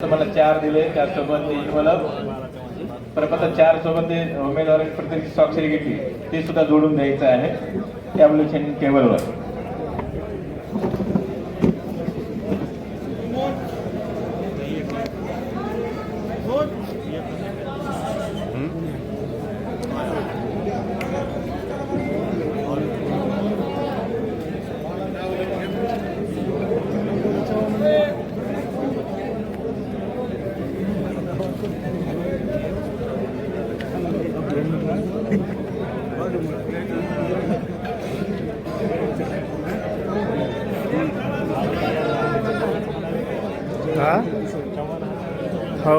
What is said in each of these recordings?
मला चार दिले त्यासोबत मला प्रपत्र चार सोबत ते उमेदवारांनी प्रत्येक स्वाक्षरी घेतली. ते सुद्धा जोडून द्यायचं आहे. टॅब्लेशन टेबलवर हा? हो.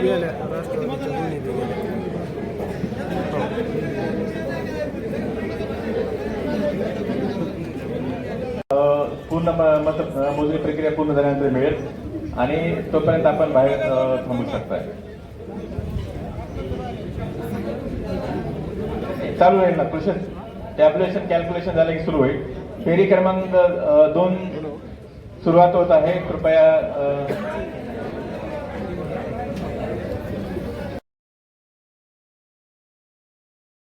हो अ, पूर्ण म- मत मोजणी प्रक्रिया पूर्ण झाल्यानंतर मिळेल. आणि तोपर्यंत आपण बाहेर थांबू शकताय. चालू होईल ना क्वेश्चन? टॅब्युलेशन कॅल्क्युलेशन झालं की सुरू होईल. फेरी क्रमांक दोन सुरुवात होत आहे. कृपया